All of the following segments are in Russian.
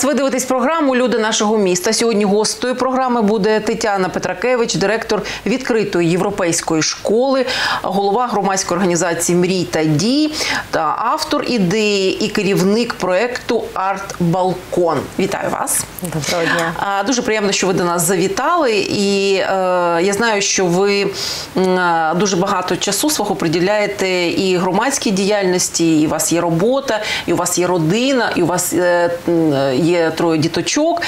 Вас. Ви дивитесь програму Люди нашого міста. Сьогодні гостею програми буде Тетяна Петракевич, директор відкритої європейської школи, голова громадської організації Мрій та дій та автор ідеї і керівник проекту Арт Балкон. Вітаю вас. Доброго дня. А, Дуже приємно, що ви до нас завітали. І е, я знаю, що ви е, дуже багато часу свого приділяєте і громадській діяльності, і у вас є робота, і у вас є родина, і у вас е, е, є троє діточок.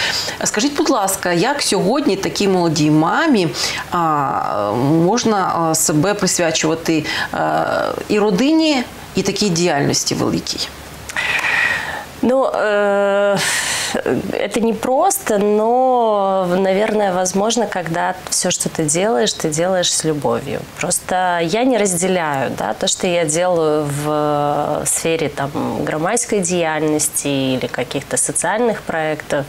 Скажіть, будь ласка, як сьогодні такій молодій мамі а, можна себе присвячувати е, і родині, і такій діяльності великій? Ну, э, это не просто, но, наверное, возможно, когда все, что ты делаешь, ты делаешь с любовью. Просто я не разделяю да, то, что я делаю в сфере там, громадской деятельности или каких-то социальных проектов.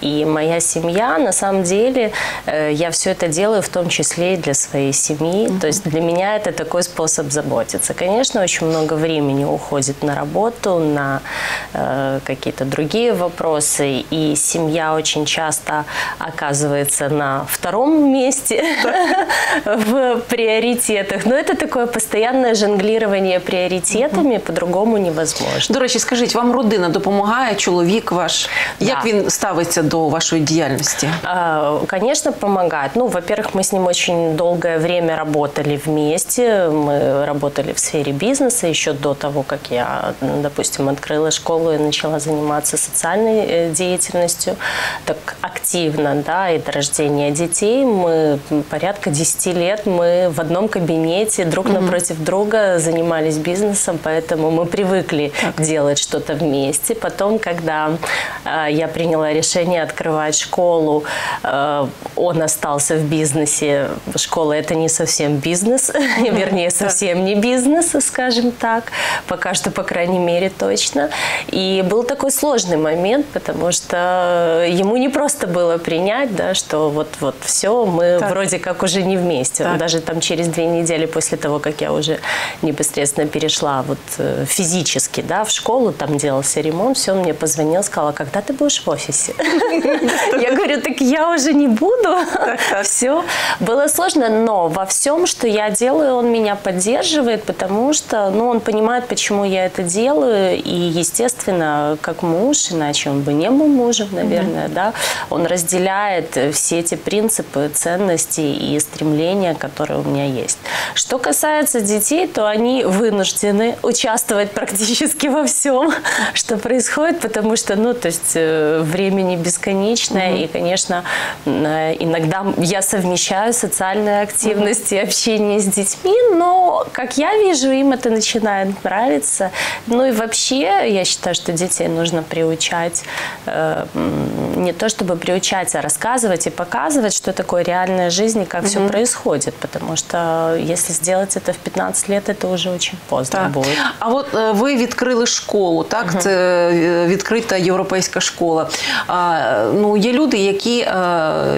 И моя семья, на самом деле, э, я все это делаю в том числе и для своей семьи. То есть для меня это такой способ заботиться. Конечно, очень много времени уходит на работу, на э, какие-то другие вопросы И семья очень часто оказывается на втором месте в приоритетах. Но это такое постоянное жонглирование приоритетами, по-другому невозможно. До речі, скажіть, вам родина допомагає, чоловік ваш? Як Да. він ставиться до вашої діяльності? А, Конечно, помогает. Ну, во-первых, мы с ним очень долгое время работали вместе. Мы работали в сфере бизнеса еще до того, как я, допустим, открыла школу и начала заниматься социальной э, деятельностью так активно, да, и до рождения детей. Мы порядка 10 лет мы в одном кабинете друг напротив друга занимались бизнесом, поэтому мы привыкли делать что-то вместе. Потом, когда э, я приняла решение открывать школу, э, он остался в бизнесе. Школа это не совсем бизнес, вернее, совсем не бизнес, скажем так. Пока что, по крайней мере, точно. И был такой сложный момент, потому что ему не просто было принять, да, что вот, вот все, мы Так. вроде как уже не вместе. Так. Даже там через две недели после того, как я уже непосредственно перешла вот э, физически, да, в школу, там делался ремонт, все, он мне позвонил, сказал, «А когда ты будешь в офисе? Я говорю, так я уже не буду. Все. Было сложно, но во всем, что я делаю, он меня поддерживает, потому что, ну, он понимает, почему я это делаю, и, естественно, как муж, иначе он бы не был мужем, наверное, да, он разделяет э, все эти принципы, ценности и стремления, которые у меня есть. Что касается детей, то они вынуждены участвовать практически во всем, что происходит, потому что, ну, то есть э, времени бесконечное, и, конечно, э, иногда я совмещаю социальные активности, общение с детьми, но, как я вижу, им это начинает нравиться. Ну и вообще, я считаю, что детей нужно приучать, не то чтобы приучать, а рассказывать и показывать, что такое реальная жизнь и как все происходит, потому что если сделать это в 15 лет, это уже очень поздно Так. будет. А от е, ви відкрили школу, так? Це е, відкрита європейська школа. А, ну, є люди, які е,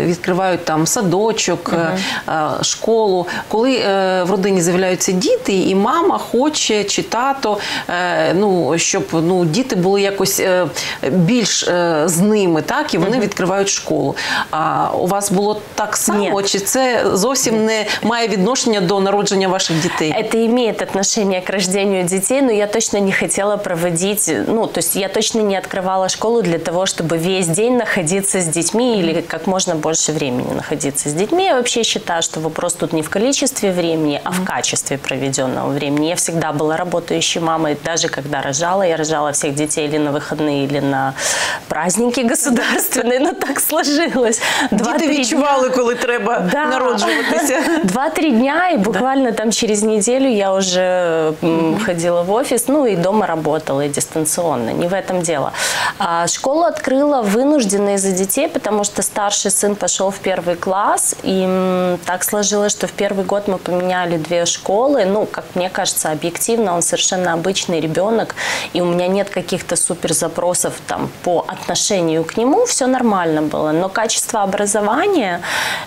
відкривають там садочок, е, е, школу. Коли е, в родині з'являються діти, і мама хоче чи тато, е, ну, щоб ну, діти були якось е, більш е, з ними, так? І вони відкривають школу. А у вас було так само, Ні. чи це зовсім не має відношення до народження ваших дітей? Это имеет отношение к рождению детей, но я точно не хотела проводить, ну, то есть я точно не открывала школу для того, чтобы весь день находиться с детьми или как можно больше времени находиться с детьми. Я вообще считаю, что вопрос тут не в количестве времени, а в качестве проведенного времени. Я всегда была работающей мамой, даже когда рожала, я рожала всех детей или на выходные, или на праздники государственные, но так сложилось. Діти Два-три дня. відчували, коли треба Да. народжуватися. Два-три дня, и буквально там через неделю я уже ходила в офис, ну и дома работала, и дистанционно. Не в этом дело. А школу открыла вынужденно из-за детей, потому что старший сын пошел в первый класс, и так сложилось, что в первый год мы поменяли две школы. Ну, как мне кажется, объективно, он совершенно обычный ребенок, и у меня нет каких-то супер запросов там по отношению к нему все нормально было, но качество образования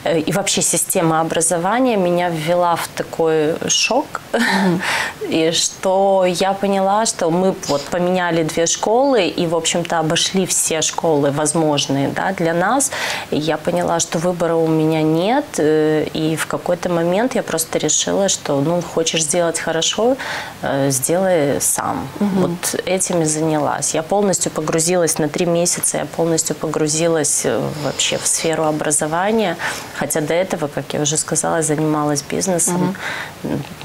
э, и вообще система образования меня ввела в такой шок, и что я поняла, что мы вот поменяли две школы и, в общем-то, обошли все школы возможные да, для нас. И я поняла, что выбора у меня нет, э, и в какой-то момент я просто решила, что, ну, хочешь сделать хорошо, э, сделай сам. Вот этим и занялась. Я полностью погрузилась на три месяца, я полностью погрузилась э, вообще в сферу образования, хотя до этого, как я уже сказала, занималась бизнесом.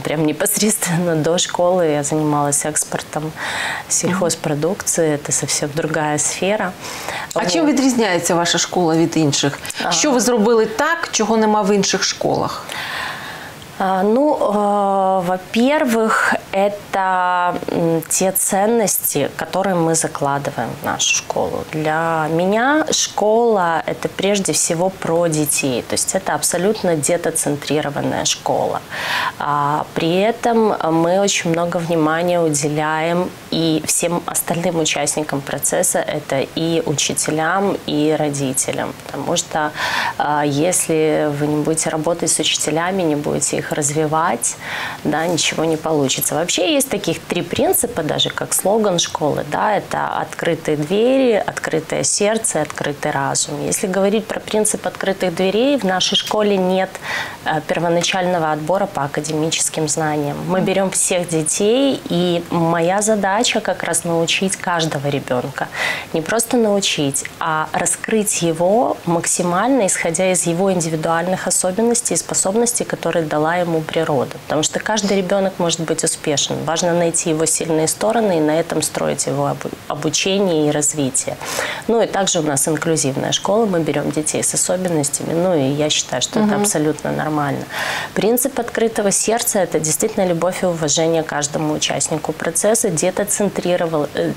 Прям непосредственно до школы я занималась экспортом сельхозпродукции. Это совсем другая сфера. А чим відрізняється ваша школа від інших? Що ви зробили так, чого нема в інших школах? А, Ну, э, во-первых, это те ценности, которые мы закладываем в нашу школу. Для меня школа – это прежде всего про детей, то есть это абсолютно детоцентрированная школа. А При этом мы очень много внимания уделяем и всем остальным участникам процесса, это и учителям, и родителям, потому что а, если вы не будете работать с учителями, не будете их развивать, да, ничего не получится. Вообще есть таких три принципа, даже как слоган школы, да, это открытые двери, открытое сердце, открытый разум. Если говорить про принцип открытых дверей, в нашей школе нет э, первоначального отбора по академическим знаниям. Мы берем всех детей, и моя задача как раз научить каждого ребенка. Не просто научить, а раскрыть его максимально, исходя из его индивидуальных особенностей и способностей, которые дала ему природа. Потому что каждый ребенок может быть успешен. Важно найти его сильные стороны и на этом строить его обу- обучение и развитие. Ну и также у нас инклюзивная школа, мы берем детей с особенностями, ну и я считаю, что это абсолютно нормально. Принцип открытого сердца – это действительно любовь и уважение каждому участнику процесса, детоцентрировал- э,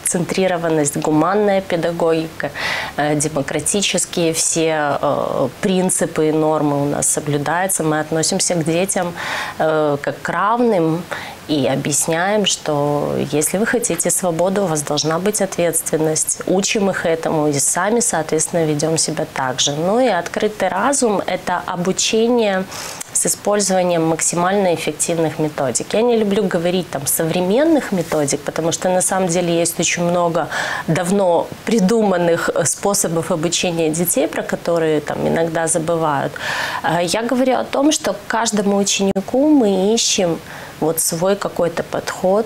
гуманная педагогика, э, демократические все э, принципы и нормы у нас соблюдаются. Мы относимся к детям как к равным и объясняем, что если вы хотите свободу, у вас должна быть ответственность. Учим их этому и сами, соответственно, ведем себя так же. Ну и открытый разум – это обучение с использованием максимально эффективных методик. Я не люблю говорить там современных методик, потому что на самом деле есть очень много давно придуманных э, способов обучения детей, про которые там иногда забывают. А Я говорю о том, что каждому ученику мы ищем вот свой какой-то подход,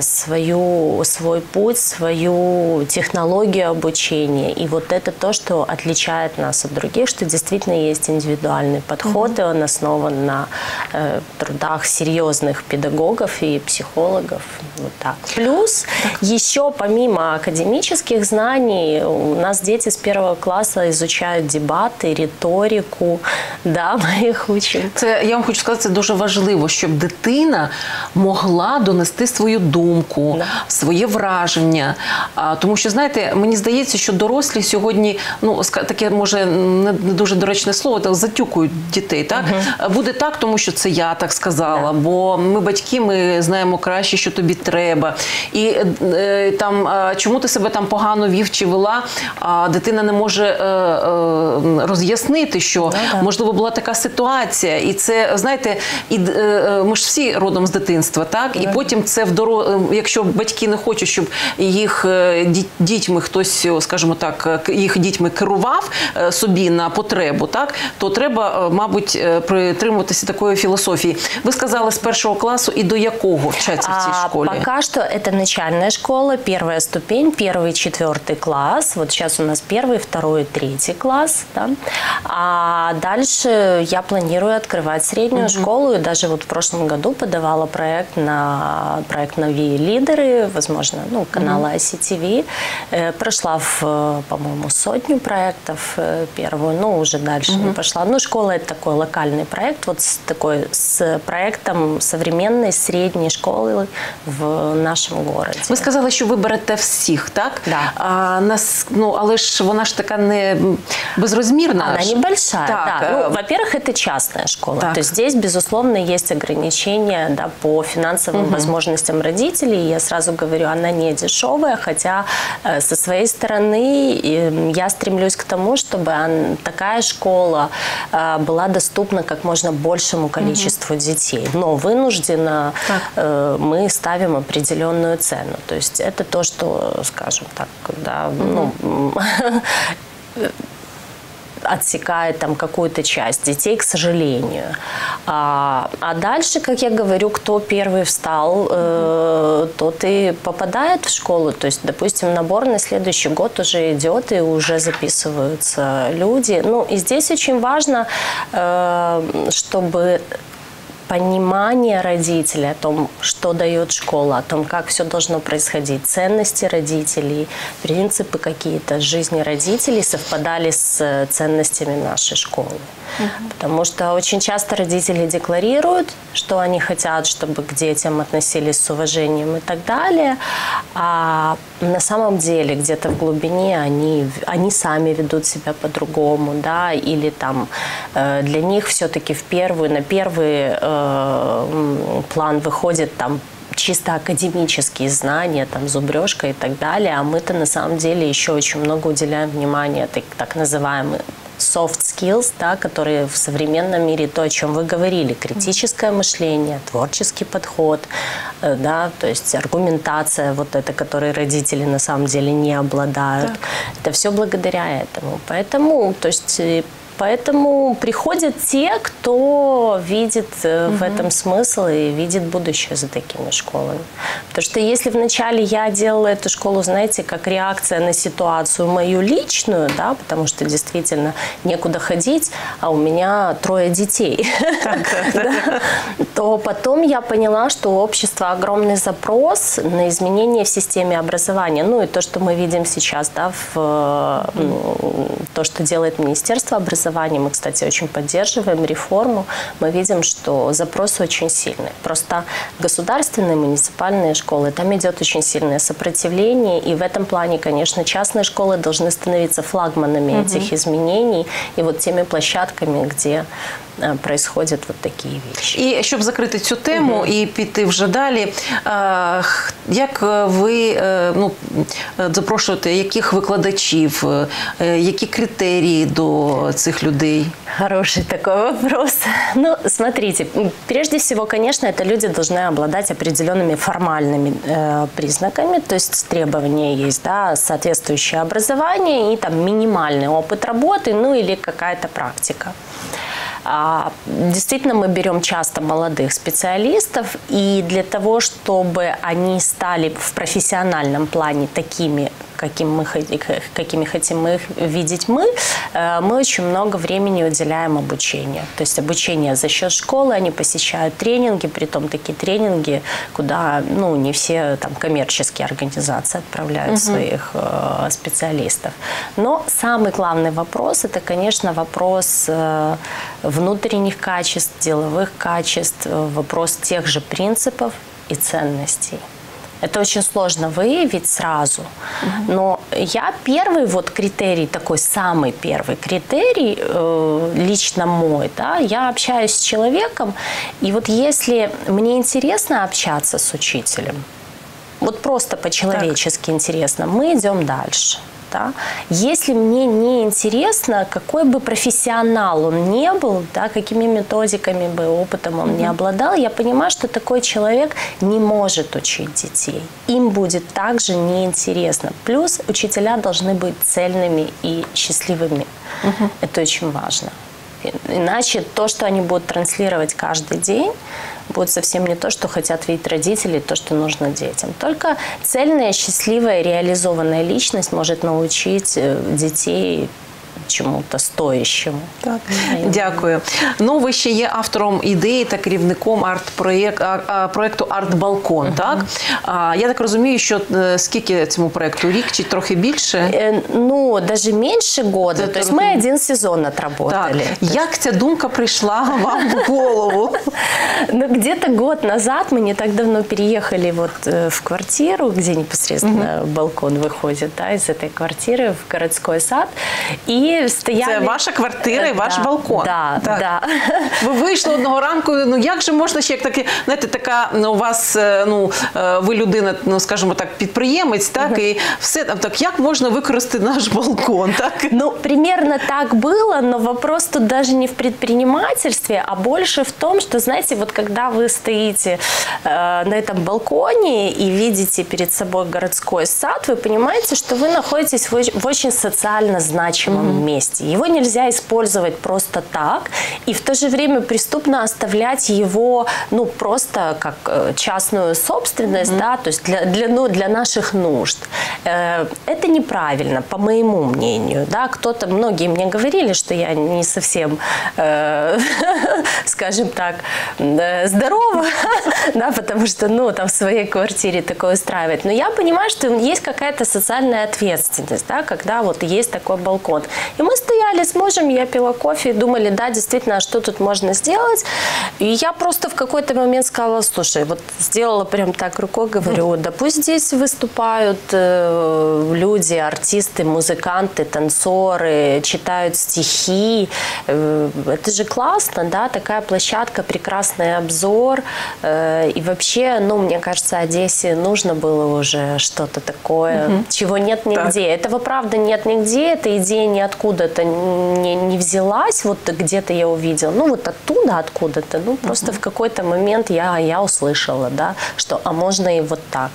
свою, свой путь, свою технологию обучения. И вот это то, что отличает нас от других, что действительно есть индивидуальный подход, и он основан на э, трудах серьезных педагогов и психологов. Вот так. Плюс еще помимо академических знаний у нас дети с первого класса изучают дебаты, риторику, да, мы их учим. Це я вам хочу сказати, це дуже важливо, щоб дитина могла донести свою думку, Да. своє враження. А, тому що, знаєте, мені здається, що дорослі сьогодні, ну таке може не, дуже доречне слово, так затюкують дітей. Так буде так, тому що це я так сказала. Бо ми батьки, ми знаємо краще, що тобі треба. І е, там чому ти себе там погано вів чи вела, а дитина не може е, е, роз'яснити, що Да-да. можливо була така ситуація, і це знаєте, і ми ж всі родом з дитинства, так і потім це в доро... е, якщо батьки не хочуть, щоб їх е, ді- дітьми хтось, о, скажімо так, е, к- їх дітьми керував е, собі на потребу, так то треба, е, мабуть, е, притримуватися такої філософії. Ви сказали з першого класу і до якого вчаться в цій А, школі? Пока что это начальная школа, первая ступень, первый, четвертый класс. Вот сейчас у нас первый, второй, третий класс. Да? А дальше я планирую открывать среднюю школу. И даже вот в прошлом году подавала проект на проект «Новые лидеры», возможно, ну, канала ICTV. Э, Прошла в, э, по-моему, сотню проектов э, первую, ну, уже дальше не пошла. Ну, школа – это такой локальный проект, вот с такой, с проектом современной средней школы в нашем городе. Ви сказали, що ви берете всіх, так? Да. А, нас, ну, але ж вона ж така не м, безрозмірна. Она ж. небольшая, Так, да. Ну, во-первых, это частная школа. Так. То есть здесь, безусловно, есть ограничения да, по финансовым возможностям возможностям родителей. Я сразу говорю, она не дешевая, хотя э, со своей стороны я стремлюсь к тому, чтобы такая школа э, была доступна как можно большему количеству угу. детей. Но вынуждена э, мы ставим определенную цену. То есть это то, что, скажем так, да, угу. ну, отсекает там какую-то часть детей, к сожалению. А, а дальше, как я говорю, кто первый встал, э, тот и попадает в школу. То есть, допустим, набор на следующий год уже идет и уже записываются люди. Ну и здесь очень важно, э, чтобы понимание родителей о том, что дает школа, о том, как все должно происходить, ценности родителей, принципы какие-то жизни родителей совпадали с ценностями нашей школы. Угу. Потому что очень часто родители декларируют, что они хотят, чтобы к детям относились с уважением и так далее, а на самом деле где-то в глубине они, они сами ведут себя по-другому, да, или там э, для них все-таки в первую, на первый э, план выходит там чисто академические знания, там, зубрежка и так далее, а мы-то на самом деле еще очень много уделяем внимания так, так называемым soft skills, да, которые в современном мире то, о чем вы говорили, критическое мышление, творческий подход, э, да, то есть аргументация вот эта, которой родители на самом деле не обладают. Так. Это все благодаря этому. Поэтому, то есть э, Поэтому приходят те, кто видит угу. в этом смысл и видит будущее за такими школами. Потому что если вначале я делала эту школу, знаете, как реакция на ситуацию мою личную, да, потому что действительно некуда ходить, а у меня трое детей, то потом я поняла, что у общества огромный запрос на изменения в системе образования. Ну и то, что мы видим сейчас, да, в то, что делает Министерство образования, образования. Мы, кстати, очень поддерживаем реформу. Мы видим, что запросы очень сильные. Просто государственные, муниципальные школы, там идет очень сильное сопротивление. И в этом плане, конечно, частные школы должны становиться флагманами угу. этих изменений и вот теми площадками, где происходят вот такі вещи. І щоб закрити цю тему угу. і піти вже далі, е, як ви е, ну, запрошуєте яких викладачів, які критерії до цих людей? Хороший такой вопрос. Ну, смотрите, прежде всего, конечно, это люди должны обладать определенными формальными э, признаками, то есть требования есть, да, соответствующее образование и там минимальный опыт работы, ну или какая-то практика. А, действительно, мы берем часто молодых специалистов, и для того, чтобы они стали в профессиональном плане такими, каким мы, какими хотим мы их видеть мы, э, мы очень много времени уделяем обучению. То есть обучение за счет школы, они посещают тренинги, при том такие тренинги, куда ну, не все там, коммерческие организации отправляют угу. своих э, специалистов. Но самый главный вопрос, это, конечно, вопрос э, внутренних качеств, деловых качеств, вопрос тех же принципов и ценностей. Это очень сложно выявить сразу. Но я первый вот критерий, такой самый первый критерий, э, лично мой, да, я общаюсь с человеком, и вот если мне интересно общаться с учителем, вот просто по-человечески интересно, мы идем дальше да, если мне не интересно, какой бы профессионал он не был, да, какими методиками бы, опытом он не обладал, я понимаю, что такой человек не может учить детей. Им будет также неинтересно. Плюс учителя должны быть цельными и счастливыми. Mm-hmm. Это очень важно. Иначе то, что они будут транслировать каждый день, будет совсем не то, что хотят видеть родители, то, что нужно детям. Только цельная, счастливая, реализованная личность может научить э, детей чому-то стоящому. Так, дякую. Ну, ви ще є автором ідеї та керівником арт-проєкту Арт-Балкон. Uh-huh. Так а, я так розумію, що е, скільки цьому проєкту рік чи трохи більше? Е, ну, навіть менше года. Це, тобто ми один сезон отработали. Так. Як ця думка прийшла вам в голову? Ну, где-то год назад мы не так давно переехали вот э, в квартиру, где непосредственно uh-huh. балкон выходит, да, из этой квартиры в городской сад. И они стояли... Це ваша квартира і Э, ваш да, балкон. Да, Так. да. Ви вийшли одного ранку. Ну як же можна ще як таке, знаєте, така ну, у вас, е, ну е, ви людина, ну скажімо так, підприємець, так і все там так. Як можна використати наш балкон? Так Ну, примерно так было, но вопрос тут даже не в предпринимательстве, а больше в том, что, знаете, вот когда вы стоите э, на этом балконе и видите перед собой городской сад, вы понимаете, что вы находитесь в, оч- в очень социально значимом месте. Его нельзя использовать просто так, и в то же время преступно оставлять его, ну, просто как э, частную собственность, да, то есть для, для, ну, для наших нужд. Э, Это неправильно, по моему мнению, да, кто-то, многие мне говорили, что я не совсем, э, скажем так, э, здорова, да, потому что, ну, там в своей квартире такое устраивать. Но я понимаю, что есть какая-то социальная ответственность, да, когда вот есть такой балкон. И мы стояли с мужем, я пила кофе и думали, да, действительно, а что тут можно сделать? И я просто в какой-то момент сказала, слушай, вот сделала прям так рукой, говорю, да пусть здесь выступают э, люди, артисты, музыканты, танцоры, читают стихи. Э, это же классно, да, такая площадка, прекрасный обзор. Э, и вообще, ну, мне кажется, Одессе нужно было уже что-то такое, чего нет нигде. Этого, правда, нет нигде, эта идея ниоткуда-то не, не взялась, вот где-то я увидела, ну, вот оттуда, откуда-то, ну, просто в какой-то момент я, я услышала, да, что, а можно и вот так.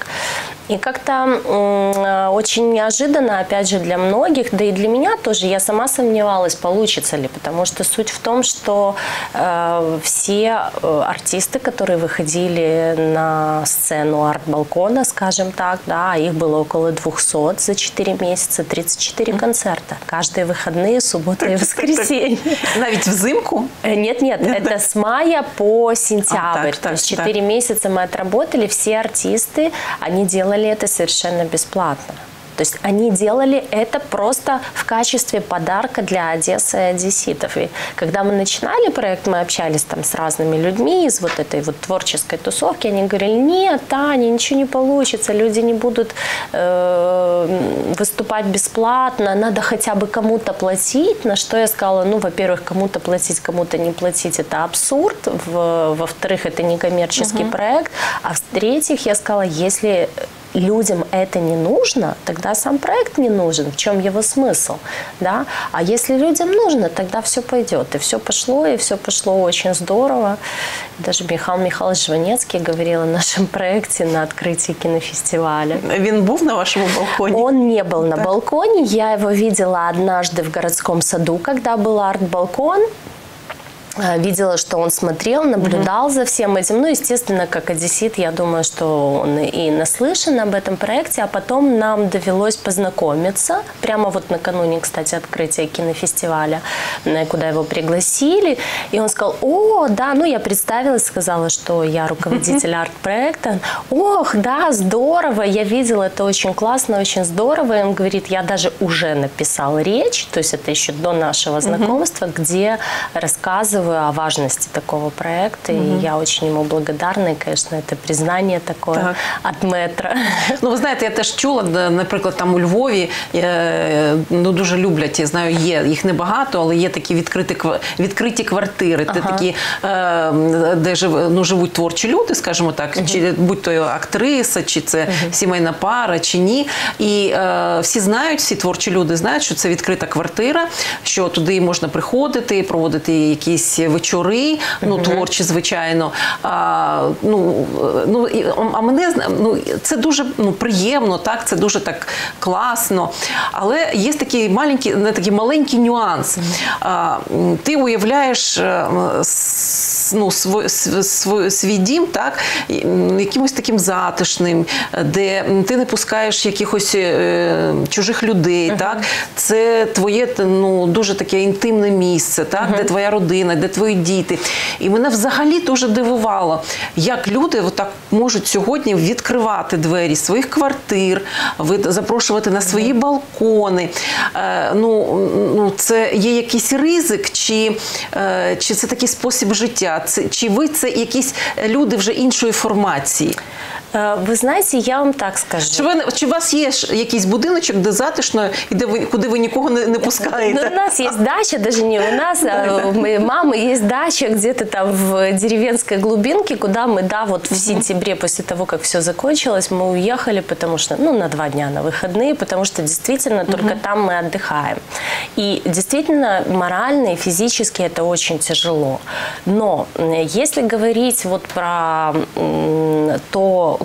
И как-то э, очень неожиданно, опять же, для многих, да и для меня тоже, я сама сомневалась, получится ли, потому что суть в том, что э, все э, артисты, которые выходили на сцену арт-балкона, скажем так, да, их было около 200 за 4 месяца, 34 концерта, каждые выходные, суббота и воскресенье. навіть взимку. Э, Нет, нет, это с мая по сентябрь. А, То есть так. 4 месяца мы отработали, все артисты, они делали это совершенно бесплатно. То есть они делали это просто в качестве подарка для Одессы и одесситов. И когда мы начинали проект, мы общались там с разными людьми из вот этой вот творческой тусовки. Они говорили, нет, Таня, ничего не получится, люди не будут э, выступать бесплатно, надо хотя бы кому-то платить. На что я сказала, ну, во-первых, кому-то платить, кому-то не платить, это абсурд. Во-вторых, это не коммерческий проект. А в-третьих, я сказала, если людям это не нужно, тогда сам проект не нужен. В чем его смысл? Да? А если людям нужно, тогда все пойдет. И все пошло, и все пошло очень здорово. Даже Михаил Михайлович Жванецкий говорил о нашем проекте на открытии кинофестиваля. Він був на вашому балконі. Он не был на балконе. Я его видела однажды в городском саду, когда был арт-балкон. Э, Видела, что он смотрел, наблюдал за всем этим. Ну, естественно, как одессит, я думаю, что он и наслышан об этом проекте. А потом нам довелось познакомиться. Прямо вот накануне, кстати, открытия кинофестиваля, э, куда его пригласили. И он сказал, о, да, ну, я представилась, сказала, что я руководитель арт-проекта. Ох, да, здорово, я видела, это очень классно, очень здорово. И он говорит, я даже уже написал речь, то есть это еще до нашего знакомства, где рассказываю о важности такого проекта. И я очень ему благодарна. И, конечно, это признание такое Так. от метра. Ну, ви знаєте, я теж чула, наприклад, там у Львові е, ну, дуже люблять, я знаю, є їх небагато, але є такі відкриті, відкриті квартири, де такі, е, де жив, ну, живуть творчі люди, скажімо так, чи будь то актриса, чи це сімейна пара, чи ні. І е, всі знають, всі творчі люди знають, що це відкрита квартира, що туди можна приходити, проводити якісь вечори, ну, творчі, звичайно. А, ну, ну, а мене ну, це дуже ну, приємно, так, це дуже так класно. Але є такий маленький, не такий маленький нюанс. А, ти уявляєш е, ну, свой, св- свой, свій дім так, якимось таким затишним, де ти не пускаєш якихось е, чужих людей. Так? Це твоє ну, дуже таке інтимне місце, так? де твоя родина, де твої діти. І мене взагалі дуже дивувало, як люди отак можуть сьогодні відкривати двері своїх квартир, запрошувати на свої балкони. Е, ну, ну, це є якийсь ризик, чи, е, чи це такий спосіб життя? Чи ви це якісь люди вже іншої формації? Э, Вы знаете, я вам так скажу. Чи, ви, чи у вас є ж якийсь будиночок, де затишно, і де ви, куди ви нікого не, не Ну, пускаєте? у нас есть дача, даже не у нас, а у моей мамы есть дача где-то там в деревенской глубинке, куда мы, да, вот в сентябре после того, как все закончилось, мы уехали, потому что, ну, на два дня на выходные, потому что действительно только там мы отдыхаем. И действительно морально и физически это очень тяжело. Но м, если говорить вот про м,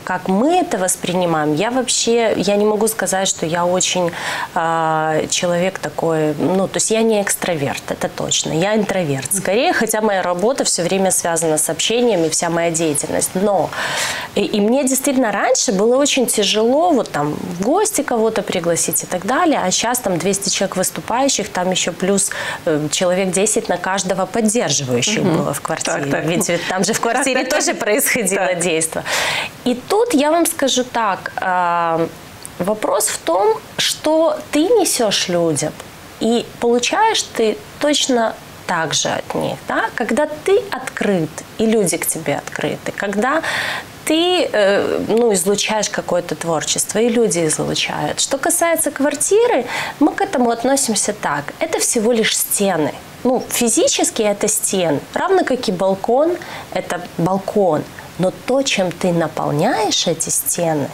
как мы это воспринимаем, я вообще, я не могу сказать, что я очень а, человек такой, ну, то есть я не экстраверт, это точно, я интроверт скорее, хотя моя работа все время связана с общением и вся моя деятельность. Но и, и мне действительно раньше было очень тяжело вот там в гости кого-то пригласить и так далее, а сейчас там 200 человек выступающих, там еще плюс э, человек 10 на каждого поддерживающих было в квартире. Так, так. Ведь, ведь там же в квартире так, тоже так. происходило Так. действие. И тут я вам скажу так, а, вопрос в том, что ты несешь людям, и получаешь ты точно так же от них, да? когда ты открыт, и люди к тебе открыты, когда ты э, ну, излучаешь какое-то творчество, и люди излучают. Что касается квартиры, мы к этому относимся так. Это всего лишь стены. Ну, физически это стены, равно как и балкон, это балкон. Но то, чем ты наполняешь эти стены,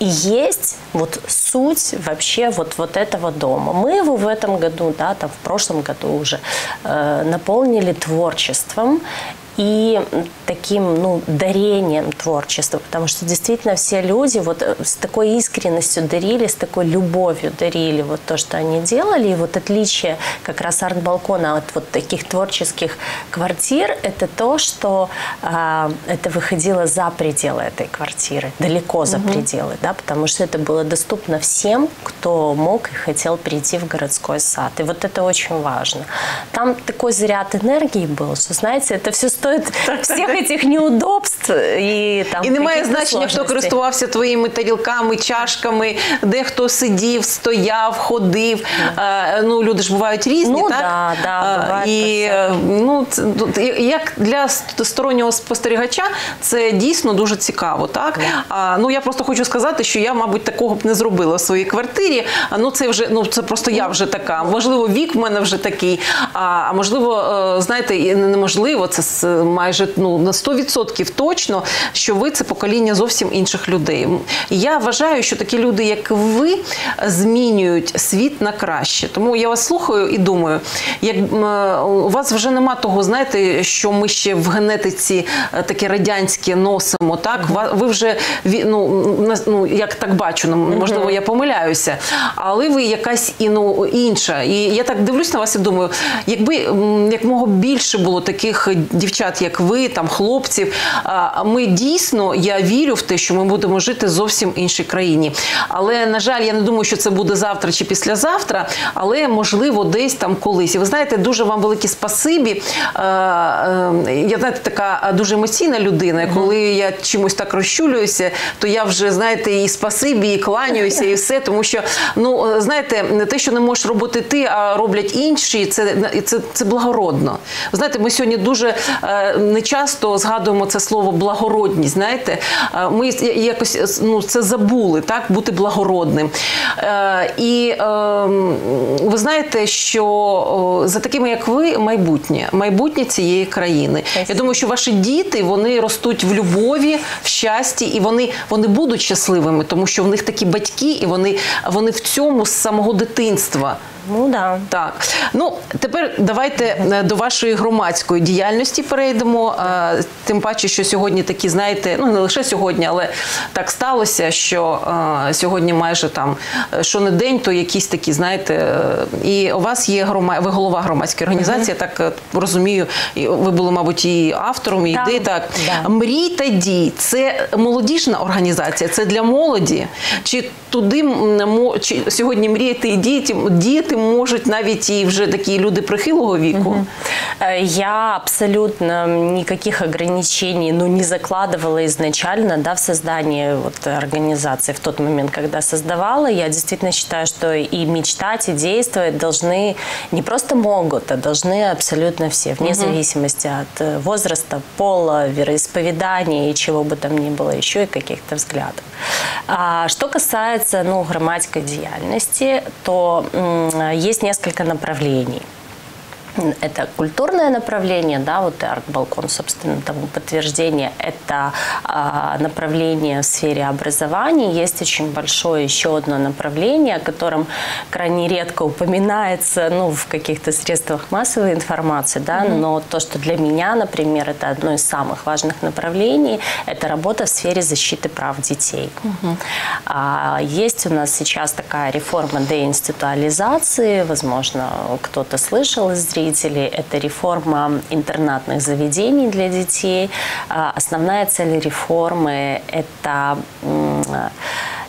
и есть вот суть вообще вот, вот этого дома. Мы его в этом году, да, там в прошлом году уже э, наполнили творчеством и таким, ну, дарением творчества, потому что действительно все люди вот э, с такой искренностью дарили, с такой любовью дарили вот то, что они делали, и вот отличие как раз арт-балкона от вот таких творческих квартир, это то, что а, это выходило за пределы этой квартиры, далеко за пределы, да, потому что это было доступно всем, кто мог и хотел прийти в городской сад, и вот это очень важно. Там такой заряд энергии был, что, знаете, это все стоит всех этих неудобств и там І немає значення, хто користувався твоїми тарілками, чашками, де хто сидів, стояв, ходив. Ну, люди ж бувають різні, Ну, так? да, да, і е, ну, це, як для стороннього спостерігача це дійсно дуже цікаво. Так? А, ну, я просто хочу сказати, що я, мабуть, такого б не зробила в своїй квартирі. А, ну, це вже ну, це просто я вже така. Можливо, вік в мене вже такий. А, можливо, е, знаєте, і неможливо, це майже ну, на 100% точно, що ви це покоління зовсім інших людей. І я вважаю, що такі люди, як ви, змінюють світ на краще. Тому я вас слухаю і думаю, як у вас вже нема того, знаєте, що ми ще в генетиці е, таке радянське носимо. Так, ви вже ну, ну як так бачу, ну, можливо, я помиляюся, але ви якась і, ну, інша. І я так дивлюсь на вас і думаю, якби як мого більше було таких дівчат, як ви, там хлопців, ми дійсно я вірю в те, що ми будемо жити зовсім іншій країні. Але на жаль, я не думаю, що це буде завтра чи післязавтра, але можливо десь там колись. І ви знаєте, дуже вам велике спасибі. Е, е, Я знаєте, така дуже емоційна людина. Коли я чимось так розчулююся, то я вже знаєте і спасибі, і кланяюся, і все. Тому що ну знаєте, не те, що не можеш робити ти, а роблять інші, це це, це благородно. Ви знаєте, ми сьогодні дуже е, не часто згадуємо це слово благородність. Знаєте, Е, ми якось е, ну це забули, так бути благородним. Е, І е, ви знаєте, що за такими, як ви, майбутнє, майбутнє цієї країни. Я думаю, що ваші діти вони ростуть в любові, в щасті, і вони, вони будуть щасливими, тому що в них такі батьки, і вони, вони в цьому з самого дитинства. Ну да. Так, ну тепер давайте е, до вашої громадської діяльності перейдемо. Е, Тим паче, що сьогодні такі, знаєте, ну не лише сьогодні, але так сталося, що е, сьогодні майже там що не день, то якісь такі, знаєте, і у вас є грома... ви голова громадської організації, я так е, розумію. Ви були, мабуть, і автором, і Так, ідеї. Так да. мрій та дій це молодіжна організація, це для молоді. Чи туди чи сьогодні мріяти і діяти, діяти бути можуть навіть і вже такі люди прихилого віку. Э, Я абсолютно никаких ограничений ну, не закладывала изначально да, в создании вот, организации в тот момент, когда создавала. Я действительно считаю, что и мечтать, и действовать должны не просто могут, а должны абсолютно все, вне зависимости от э, возраста, пола, вероисповедания и чего бы там ни было еще, и каких-то взглядов. А что касается ну, громадской деятельности, то м, есть несколько направлений. Это культурное направление, да, вот арт-балкон, собственно, тому подтверждение. Это а, направление в сфере образования. Есть очень большое еще одно направление, о котором крайне редко упоминается ну, в каких-то средствах массовой информации, да, но то, что для меня, например, это одно из самых важных направлений, это работа в сфере защиты прав детей. А, есть у нас сейчас такая реформа деинституализации, возможно, кто-то слышал из зрителей, это реформа интернатных заведений для детей. А, Основная цель реформы – это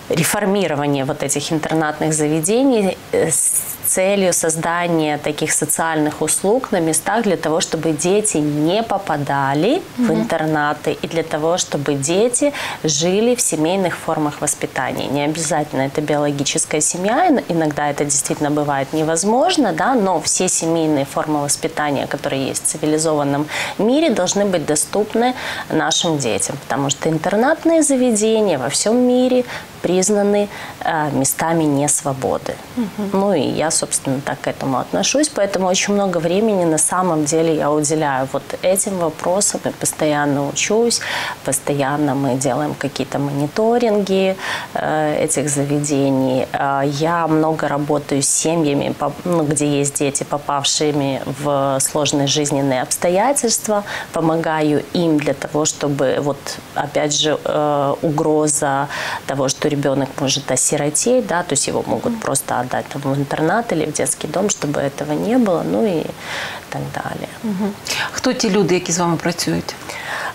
реформирование вот этих интернатных заведений э, с целью создания таких социальных услуг на местах для того, чтобы дети не попадали в интернаты и для того, чтобы дети жили в семейных формах воспитания. Не обязательно это биологическая семья, ин- иногда это действительно бывает невозможно, да, но все семейные формы воспитания, которые есть в цивилизованном мире, должны быть доступны нашим детям, потому что интернатные заведения во всем мире признаны э, местами несвободы. Ну и я, собственно, так к этому отношусь, поэтому очень много времени на самом деле я уделяю вот этим вопросам и постоянно учусь, постоянно мы делаем какие-то мониторинги э, этих заведений. Э, я много работаю с семьями, по- ну, где есть дети, попавшими в сложные жизненные обстоятельства, помогаю им для того, чтобы вот опять же э, угроза того, что ребенок может осиротеть, да, то есть его могут просто отдать там, в интернат или в детский дом, чтобы этого не было, ну и так далее. Хто ті люди, які з вами працюють?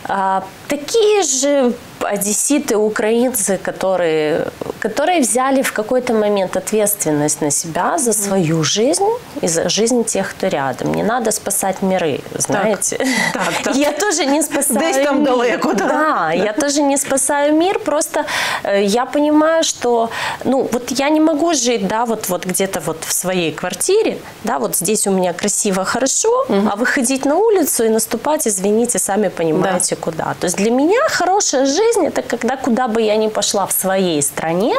А, такие же одесситы, украинцы, которые, которые взяли в какой-то момент ответственность на себя за свою жизнь и за жизнь тех, кто рядом. Не надо спасать миры, знаете. Так, так. Я тоже не спасаю Здесь там мир. далеко, да. Да, я тоже не спасаю мир, просто э, я понимаю, что, ну, вот я не могу жить, да, вот, вот где-то вот в своей квартире, да, вот здесь у меня красиво, хорошо, а выходить на улицу и наступать, извините, сами понимаете, куда. То есть для меня хорошая жизнь – это когда куда бы я ни пошла в своей стране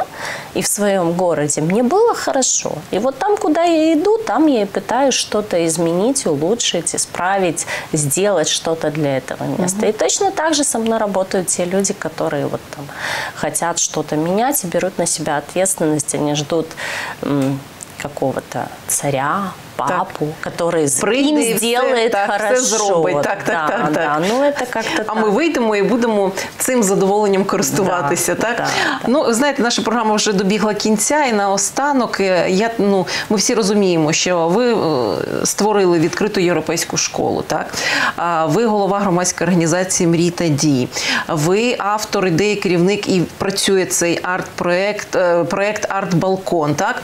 и в своем городе, мне было хорошо. И вот там, куда я иду, там я и пытаюсь что-то изменить, улучшить, исправить, сделать что-то для этого места. И точно так же со мной работают те люди, которые вот там хотят что-то менять и берут на себя ответственность, они ждут какого-то царя, папу, который з- Прийде все, сделает так, все зробить. Так, так, да, так, да. Ну, это как-то А так. ми вийдемо і будемо цим задоволенням користуватися. Да, так? да, Ну, знаєте, наша програма вже добігла кінця, і наостанок е, я, ну, ми всі розуміємо, що ви е, створили відкриту європейську школу. Так? Ви голова громадської організації Мрій та дій. Ви автор ідеї, керівник і працює цей арт-проект, е, проект Арт-Балкон. Так?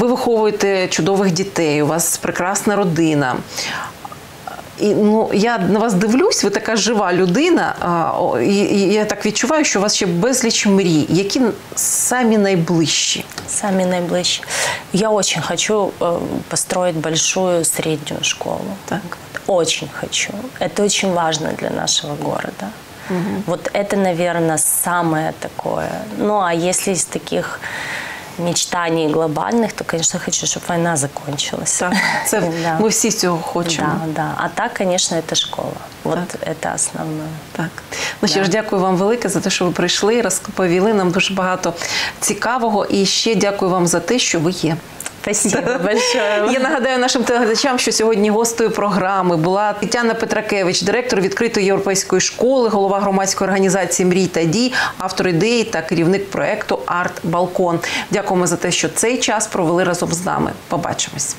Ви виховуєте чудових дітей, у вас прекрасна родина. І ну я на вас дивлюсь, ви така жива людина. А, о, і, і я так відчуваю, що у вас ще безліч мрій, які самі найближчі. Сами наиближче. Я очень хочу э, построить большую среднюю школу. Так. Очень хочу. Это очень важно для нашего города. Вот это, наверное, самое такое. Ну, а если из таких мечтаний глобальных, то, конечно, хочу, чтобы война закончилась. Так, це Да. ми всі цього хочемо. Да, да. А так, конечно, это школа. Вот это основное. Так. Ну що ж, дякую вам велике за те, що ви прийшли, розповіли нам дуже багато цікавого. І ще дякую вам за те, що ви є. Спасибо большое. Я нагадаю нашим телеглядачам, що сьогодні гостею програми була Тетяна Петракевич, директор відкритої європейської школи, голова громадської організації Мрій та дій, автор ідеї та керівник проекту Арт Балкон. Дякуємо за те, що цей час провели разом з нами. Побачимось.